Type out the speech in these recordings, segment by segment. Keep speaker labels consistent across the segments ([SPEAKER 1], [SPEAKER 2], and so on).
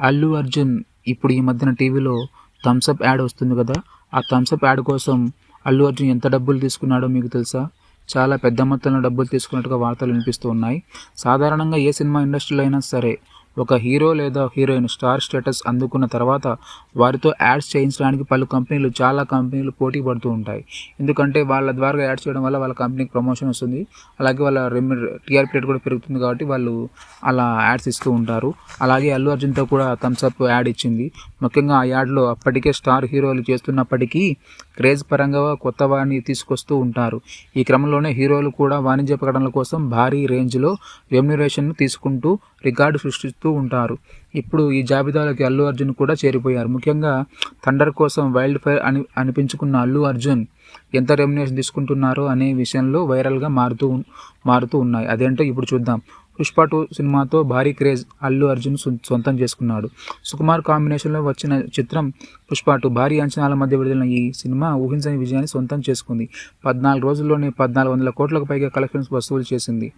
[SPEAKER 1] అల్లు అర్జున్ ఇప్పుడు ఈ మధ్యన టీవీలో థమ్స్అప్ యాడ్ వస్తుంది కదా ఆ థమ్స్అప్ యాడ్ కోసం అల్లు అర్జున్ ఎంత డబ్బులు తీసుకున్నాడో మీకు తెలుసా? చాలా పెద్ద మొత్తంలో డబ్బులు తీసుకున్నట్టుగా వార్తలు వినిపిస్తూ ఉన్నాయి. సాధారణంగా ఏ సినిమా ఇండస్ట్రీలో అయినా సరే ఒక హీరో లేదా హీరోయిన్ స్టార్ స్టేటస్ అందుకున్న తర్వాత వారితో యాడ్స్ చేయించడానికి పలు కంపెనీలు చాలా కంపెనీలు పోటీ పడుతూ ఉంటాయి. ఎందుకంటే వాళ్ళ ద్వారా యాడ్స్ చేయడం వల్ల వాళ్ళ కంపెనీకి ప్రమోషన్ వస్తుంది. అలాగే వాళ్ళ రెమ్యూ టీఆర్పీ రేట్ కూడా పెరుగుతుంది కాబట్టి వాళ్ళు అలా యాడ్స్ ఇస్తూ ఉంటారు. అలాగే అల్లు అర్జున్తో కూడా థమ్స్అప్ యాడ్ ఇచ్చింది. ముఖ్యంగా ఆ యాడ్లో అప్పటికే స్టార్ హీరోలు చేస్తున్నప్పటికీ క్రేజ్ పరంగా కొత్త వారిని తీసుకొస్తూ ఉంటారు. ఈ క్రమంలోనే హీరోలు కూడా వాణిజ్య ప్రకటనల కోసం భారీ రేంజ్లో రెమ్యునరేషన్ తీసుకుంటూ రికార్డు సృష్టిస్తూ ఉంటారు. ఇప్పుడు ఈ జాబితాలోకి అల్లు అర్జున్ కూడా చేరిపోయారు. ముఖ్యంగా థండర్ కోసం వైల్డ్ ఫైర్ అని అనిపించుకున్న అల్లు అర్జున్ ఎంత రెమ్యునేషన్ తీసుకుంటున్నారో అనే విషయంలో వైరల్గా మారుతూ మారుతూ ఉన్నాయి. అదేంటో ఇప్పుడు చూద్దాం. పుష్ప టూ సినిమాతో భారీ క్రేజ్ అల్లు అర్జున్ సొంతం చేసుకున్నాడు. సుకుమార్ కాంబినేషన్లో వచ్చిన చిత్రం పుష్ప టూ భారీ అంచనాల మధ్య విడుదలైన ఈ సినిమా ఊహించని విజయాన్ని సొంతం చేసుకుంది. పద్నాలుగు రోజుల్లోనే పద్నాలుగు వందల కోట్లకు పైగా కలెక్షన్స్ వసూలు చేసింది.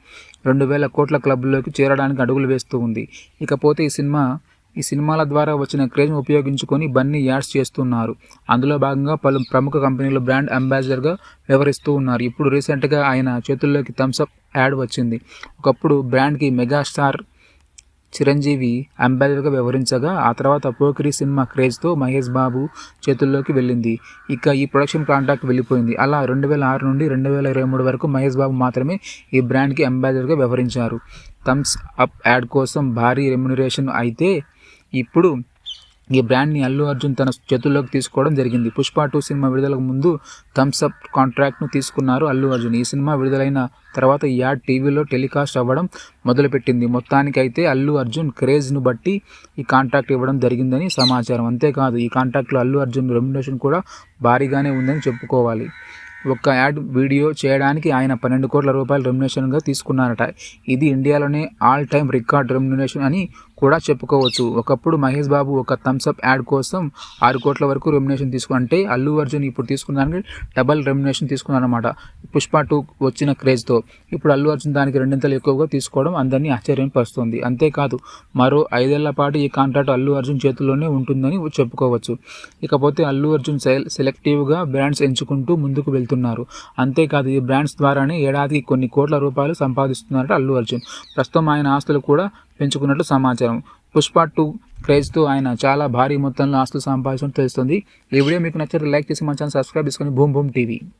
[SPEAKER 1] రెండు వేల కోట్ల క్లబ్లోకి చేరడానికి అడుగులు వేస్తూ ఉంది. ఇకపోతే ఈ సినిమా ఈ సినిమాల ద్వారా వచ్చిన క్రేజ్ను ఉపయోగించుకొని బన్నీ యాడ్స్ చేస్తున్నారు. అందులో భాగంగా పలు ప్రముఖ కంపెనీలు బ్రాండ్ అంబాసిడర్గా వ్యవహరిస్తూ ఉన్నారు. ఇప్పుడు రీసెంట్గా ఆయన చేతుల్లోకి థమ్స్అప్ యాడ్ వచ్చింది. ఒకప్పుడు బ్రాండ్కి మెగాస్టార్ చిరంజీవి అంబాసిడర్గా వ్యవహరించగా ఆ తర్వాత పోకిరి సినిమా క్రేజ్తో మహేష్ బాబు చేతుల్లోకి వెళ్ళింది. ఇక ఈ ప్రొడక్షన్ కాంట్రాక్ట్ వెళ్ళిపోయింది. అలా రెండు వేల ఆరు నుండి రెండు వేల ఇరవై మూడు వరకు మహేష్ బాబు మాత్రమే ఈ బ్రాండ్కి అంబాసిడర్గా వ్యవహరించారు. థమ్స్ అప్ యాడ్ కోసం భారీ రెమ్యునరేషన్ అయితే ఇప్పుడు ఈ బ్రాండ్ని అల్లు అర్జున్ తన చేతుల్లోకి తీసుకోవడం జరిగింది. పుష్ప టూ సినిమా విడుదలకు ముందు థమ్స్అప్ కాంట్రాక్ట్ను తీసుకున్నారు అల్లు అర్జున్. ఈ సినిమా విడుదలైన తర్వాత ఈ యాడ్ టీవీలో టెలికాస్ట్ అవ్వడం మొదలుపెట్టింది. మొత్తానికైతే అల్లు అర్జున్ క్రేజ్ను బట్టి ఈ కాంట్రాక్ట్ ఇవ్వడం జరిగిందని సమాచారం. అంతేకాదు ఈ కాంట్రాక్ట్లో అల్లు అర్జున్ రెమ్యునేషన్ కూడా భారీగానే ఉందని చెప్పుకోవాలి. ఒక్క యాడ్ వీడియో చేయడానికి ఆయన పన్నెండు కోట్ల రూపాయలు రెమ్యునేషన్గా తీసుకున్నారట. ఇది ఇండియాలోనే ఆల్ టైమ్ రికార్డ్ రెమ్యునేషన్ అని కూడా చెప్పుకోవచ్చు. ఒకప్పుడు మహేష్ బాబు ఒక థమ్స్అప్ యాడ్ కోసం ఆరు కోట్ల వరకు రెమ్యునేషన్ తీసుకుంటే అల్లు అర్జున్ ఇప్పుడు తీసుకున్న దానికి డబల్ రెమ్యునేషన్ తీసుకున్నారన్నమాట. పుష్ప టూ వచ్చిన క్రేజ్తో ఇప్పుడు అల్లు అర్జున్ దానికి రెండింతలు ఎక్కువగా తీసుకోవడం అందరినీ ఆశ్చర్యపరుస్తుంది అంతేకాదు మరో ఐదేళ్ళ పాటు ఈ కాంట్రాక్ట్ అల్లు అర్జున్ చేతుల్లోనే ఉంటుందని చెప్పుకోవచ్చు. ఇకపోతే అల్లు అర్జున్ సెలెక్టివ్గా బ్రాండ్స్ ఎంచుకుంటూ ముందుకు వెళ్తున్నారు. అంతేకాదు ఈ బ్రాండ్స్ ద్వారానే ఏడాదికి కొన్ని కోట్ల రూపాయలు సంపాదిస్తున్నారట అల్లు అర్జున్. ప్రస్తుతం ఆయన ఆస్తులు కూడా పెంచుకున్నట్లు సమాచారం. పుష్ప టూ క్రేజ్తో ఆయన చాలా భారీ మొత్తంలో ఆస్తులు సంపాదించడం తెలుస్తుంది. ఈ వీడియో మీకు నచ్చితే లైక్ చేసి మన ఛానల్ సబ్స్క్రైబ్ చేసుకొని భూమ్ భూమ్ టీవీ.